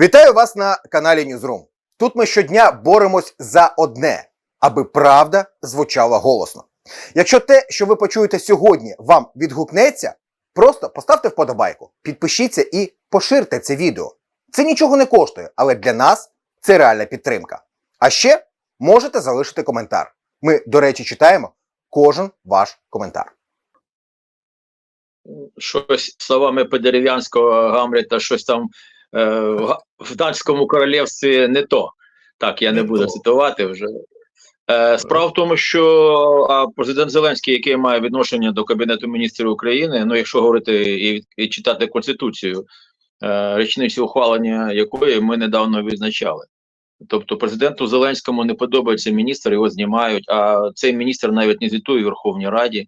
Вітаю вас на каналі Ньюзрум. Тут ми щодня боремось за одне, аби правда звучала голосно. Якщо те, що ви почуєте сьогодні, вам відгукнеться, просто поставте вподобайку, підпишіться і поширте це відео. Це нічого не коштує, але для нас це реальна підтримка. А ще можете залишити коментар. Ми, до речі, читаємо кожен ваш коментар. щось словами Подерев'янського Гамлета, щось там в Га- данському королівстві не то. Так, я не Не буду то. цитувати вже. Е, справа в тому, що президент Зеленський, який має відношення до Кабінету міністрів України, ну якщо говорити і, і читати Конституцію, е, річницю ухвалення якої ми недавно відзначали. Тобто президенту Зеленському не подобається міністр, його знімають, а цей міністр навіть не звітує в Верховній Раді. Е,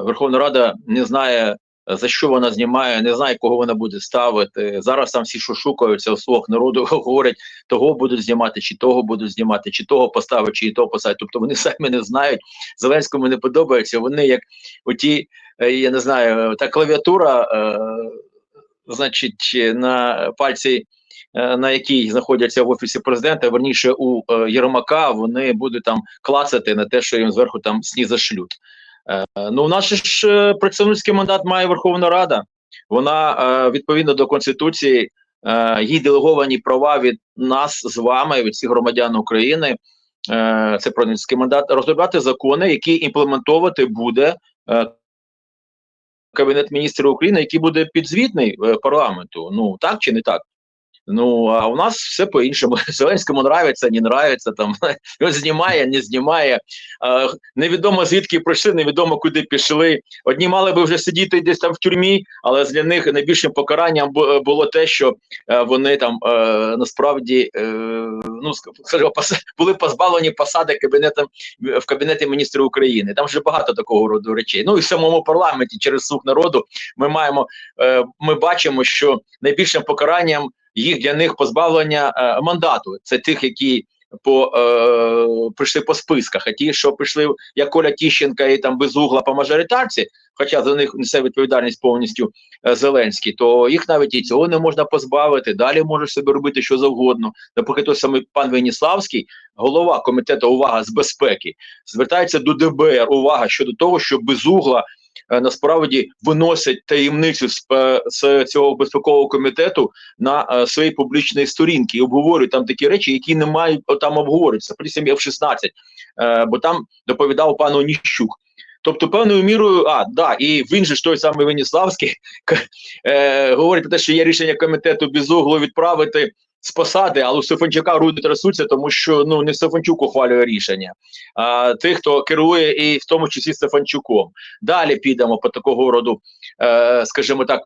Верховна Рада не знає, за що вона знімає, не знає, кого вона буде ставити. Зараз там всі шушукаються у свого народу, говорять, того будуть знімати, чи того будуть знімати, чи того поставити, чи того поставити. Тобто вони самі не знають. Зеленському не подобається. Вони як оті, е, я не знаю, та клавіатура, е, значить, на пальці. е, На якій знаходяться в офісі президента, верніше у е, Єрмака, вони будуть там клацати на те, що їм зверху там сні зашлють. Е, Ну, же ж е, представницький мандат має Верховна Рада. Вона е, відповідно до Конституції, їй делеговані права від нас з вами, від всіх громадян України. Це представницький мандат, розробляти закони, які імплементовувати буде Кабінет міністрів України, який буде підзвітний парламенту. Ну так чи не так? Ну а у нас все по-іншому. Зеленському нравиться, не нравиться. Там він знімає, не знімає. Невідомо звідки прийшли, невідомо куди пішли. Одні мали би вже сидіти десь там в тюрмі, але для них найбільшим покаранням було те, що е, вони там е, насправді е, ну скажімо, були позбавлені посади кабінетом в кабінеті міністрів України. Там вже багато такого роду речей. Ну і в самому парламенті через слух народу ми маємо ми бачимо, що найбільшим покаранням їх для них позбавлення е, мандату. Це тих, які по е, прийшли по списках, а ті, що прийшли як Коля Тіщенка і там без угла по мажоритарці, хоча за них несе відповідальність повністю е, Зеленський, то їх навіть і цього не можна позбавити. Далі може собі робити що завгодно. Наприклад, той самий пан Веніславський, голова комітету увага з безпеки, звертається до ДБР. Увага щодо того, що без угла е, насправді виносять таємницю з, е, з цього безпекового комітету на е, своїй публічній сторінці і обговорюють там такі речі, які не мають там обговорюватися. Присім F-16, е, бо там доповідав пану Ніщук. Тобто, певною мірою, а да, і він же ж той самий Веніславський е, говорить про те, що є рішення комітету без углу відправити з посади, але у Стефанчука руди трясуться, тому що ну не Стефанчук ухвалює рішення, а тих, хто керує, і в тому числі Стефанчуком. Далі підемо по такого роду, е, скажімо так,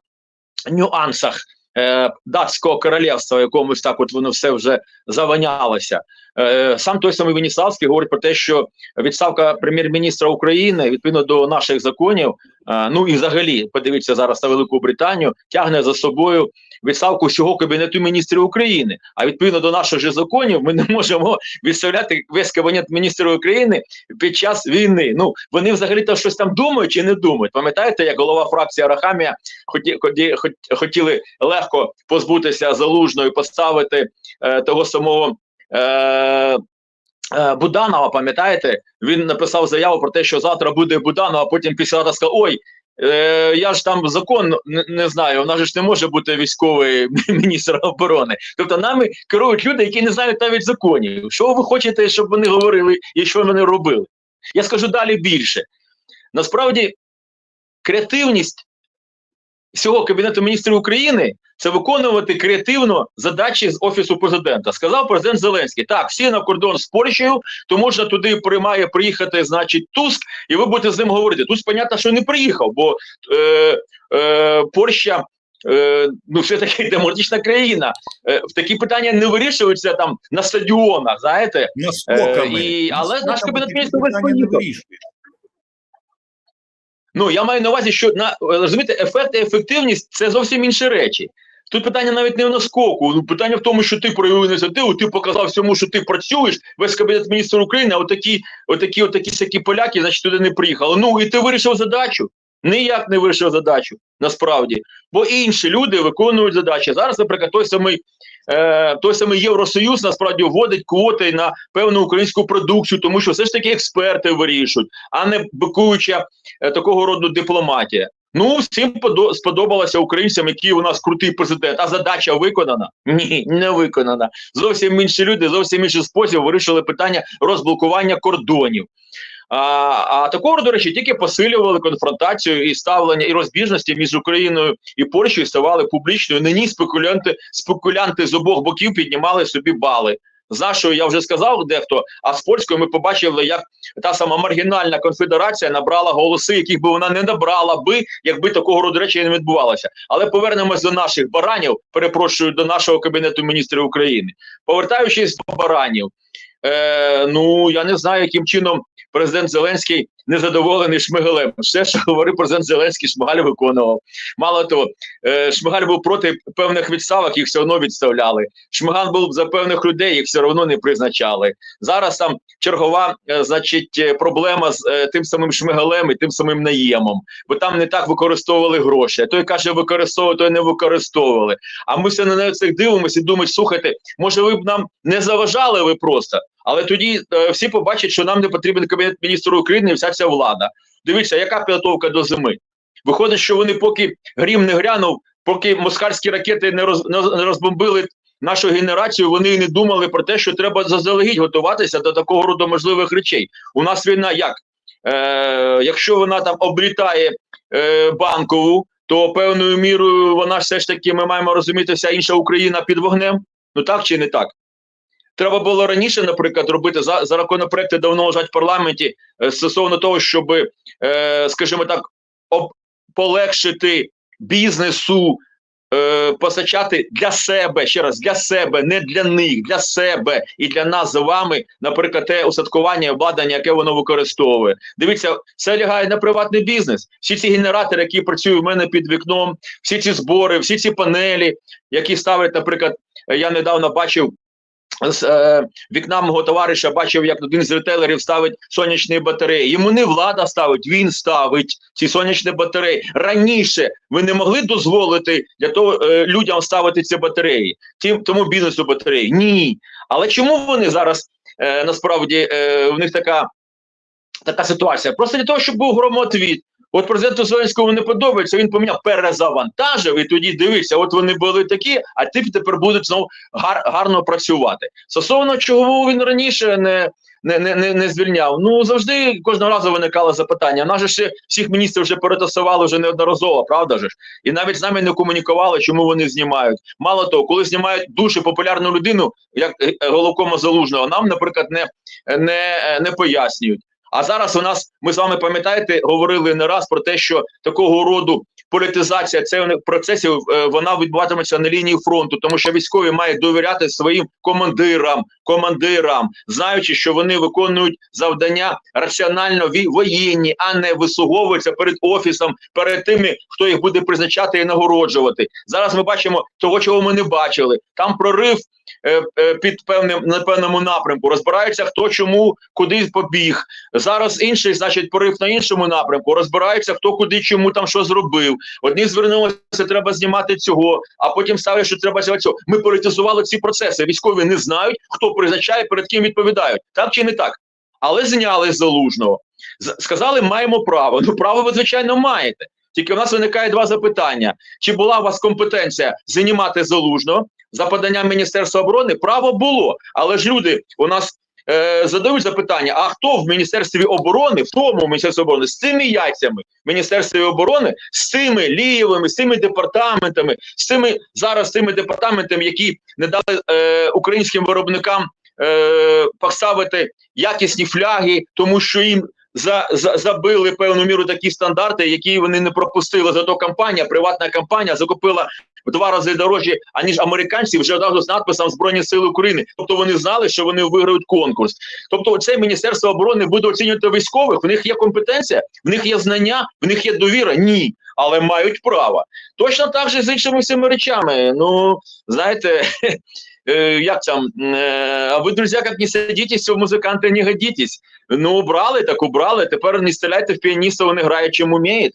нюансах е, датського королівства, якомусь так от воно все вже заванялося. Е, сам той самий Веніславський говорить про те, що відставка прем'єр-міністра України відповідно до наших законів, е, ну і взагалі подивіться зараз на Велику Британію, тягне за собою відставку всього кабінету міністрів України. А відповідно до наших же законів, ми не можемо відставляти весь кабінет міністрів України під час війни. Ну вони взагалі то щось там думають чи не думають. Пам'ятаєте, як голова фракції Арахамія хоті, хоті, хот- хотіли легко позбутися залужної, поставити е, того самого. Е, е, Буданова, пам'ятаєте, він написав заяву про те, що завтра буде Буданов, а потім після сказав: Ой, е, я ж там закон не, не знаю, у нас ж не може бути військовий міністр оборони. Тобто нами керують люди, які не знають навіть законів. Що ви хочете, щоб вони говорили і що вони робили? Я скажу далі більше. Насправді, креативність всього Кабінету міністрів України це виконувати креативно задачі з офісу президента. Сказав президент Зеленський: так, всі на кордон з Польщею, то можна туди приймає приїхати, значить, Туск, і ви будете з ним говорити. Тут понятно, що не приїхав, бо е, е, Польща. Е, ну, все таки демократична країна. Е, в такі питання не вирішуються там на стадіонах, знаєте. Наскоками. Е, і- але наш Кабінет Міністрів не вирішує. Ну я маю на увазі, що на розумієте, ефект і ефективність це зовсім інші речі. Тут питання навіть не в наскоку. Ну, питання в тому, що ти проявив ініціативу, ти показав всьому, що ти працюєш. Весь кабінет міністрів України, а отакі, отакі, отакі всякі поляки, значить, туди не приїхали. Ну і ти вирішив задачу. Ніяк не вирішив задачу насправді, бо інші люди виконують задачі. Зараз, наприклад, той самий, е, той самий Євросоюз насправді вводить квоти на певну українську продукцію, тому що все ж таки експерти вирішують, а не бикуюча е, такого роду дипломатія. Ну, всім подо- сподобалося українцям, який у нас крутий президент. А задача виконана? Ні, не виконана. Зовсім інші люди, зовсім інший спосіб вирішили питання розблокування кордонів. А, а такого, до речі, тільки посилювали конфронтацію і ставлення і розбіжності між Україною і Польщею ставали публічною. Нині спекулянти, спекулянти з обох боків піднімали собі бали. З нашою я вже сказав дехто, а з польською ми побачили, як та сама маргінальна конфедерація набрала голоси, яких би вона не набрала би, якби такого роду речі не відбувалося. Але повернемось до наших баранів. Перепрошую до нашого кабінету міністрів України. Повертаючись до баранів, е, ну я не знаю, яким чином президент Зеленський незадоволений Шмигалем. Все, що говорив президент Зеленський, Шмигаль виконував. Мало того, е, Шмигаль був проти певних відставок, їх все одно відставляли. Шмигаль був за певних людей, їх все одно не призначали. Зараз там чергова, е, значить, е, проблема з тим самим Шмигалем і тим самим наємом, бо там не так використовували гроші. Той каже, використовували, той не використовували. А ми все на цих дивимося і думаємо, слухайте, може, ви б нам не заважали ви просто. Але тоді е, всі побачать, що нам не потрібен кабінет міністру України і вся ця влада. Дивіться, яка підготовка до зими. Виходить, що вони, поки грім не грянув, поки москальські ракети не, роз, не розбомбили нашу генерацію, вони не думали про те, що треба заздалегідь готуватися до такого роду можливих речей. У нас війна як? Е, якщо вона там облітає е, банкову, то певною мірою вона все ж таки, ми маємо розуміти, вся інша Україна під вогнем. Ну так чи не так? Треба було раніше, наприклад, робити за законопроекти давно лежать в парламенті е, стосовно того, щоб, е, скажімо так, об, полегшити бізнесу е, постачати для себе ще раз для себе, не для них, для себе і для нас з вами, наприклад, те усадкування, обладнання, яке воно використовує. Дивіться, все лягає на приватний бізнес. Всі ці генератори, які працюють в мене під вікном, всі ці збори, всі ці панелі, які ставлять, наприклад, я недавно бачив з е, вікна мого товариша бачив, як один з ретейлерів ставить сонячні батареї. Йому не влада ставить, він ставить ці сонячні батареї. Раніше ви не могли дозволити для того е, людям ставити ці батареї, тим тому бізнесу батареї. Ні. Але чому вони зараз е, насправді е, в них така, така ситуація? Просто для того, щоб був громотвіт. От президенту Зеленському не подобається, він поміняв, перезавантажив, і тоді дивився, от вони були такі, а ті тепер будуть знову гар, гарно працювати. Стосовно чого він раніше не, не, не, не, звільняв, ну завжди кожного разу виникало запитання. Нас же ще всіх міністрів вже перетасували вже неодноразово, правда ж? І навіть з нами не комунікували, чому вони знімають. Мало того, коли знімають дуже популярну людину, як е, головкома залужного, нам, наприклад, не, не, не пояснюють. А зараз у нас ми з вами пам'ятаєте, говорили не раз про те, що такого роду політизація цих процесів е, вона відбуватиметься на лінії фронту, тому що військові мають довіряти своїм командирам, командирам, знаючи, що вони виконують завдання раціонально воєнні, а не вислуговуються перед офісом, перед тими, хто їх буде призначати і нагороджувати. Зараз ми бачимо того, чого ми не бачили. Там прорив е, е, під певним на певному напрямку. Розбираються, хто чому куди побіг. Зараз інший, значить, порив на іншому напрямку. Розбираються, хто куди чому там що зробив. Одні звернулися, треба знімати цього, а потім ставлять, що треба знімати цього. Ми політизували ці процеси. Військові не знають, хто призначає, перед ким відповідають. Так чи не так? Але зняли залужного. Сказали, маємо право. Ну, право ви, звичайно, маєте. Тільки в нас виникає два запитання: чи була у вас компетенція знімати залужного за поданням Міністерства оборони? Право було, але ж люди у нас е, задають запитання: а хто в Міністерстві оборони, в тому Міністерстві оборони з цими яйцями? Міністерстві оборони, з цими лівими, з цими департаментами, з цими зараз цими департаментами, які не дали е, українським виробникам е, поставити якісні фляги, тому що їм за, за забили певну міру такі стандарти, які вони не пропустили. Зато компанія, приватна компанія закупила в два рази дорожче, аніж американці, вже одразу з надписом Збройні Сили України. Тобто вони знали, що вони виграють конкурс. Тобто, це Міністерство оборони буде оцінювати військових. В них є компетенція, в них є знання, в них є довіра. Ні, але мають право. Точно так же з іншими всіми речами. Ну знаєте. е, Як там, е, а ви, друзі, як не садитесь, в музиканти не годитесь. Ну, убрали, так убрали. Тепер не стріляйте в піаніста, вони грають чим уміють.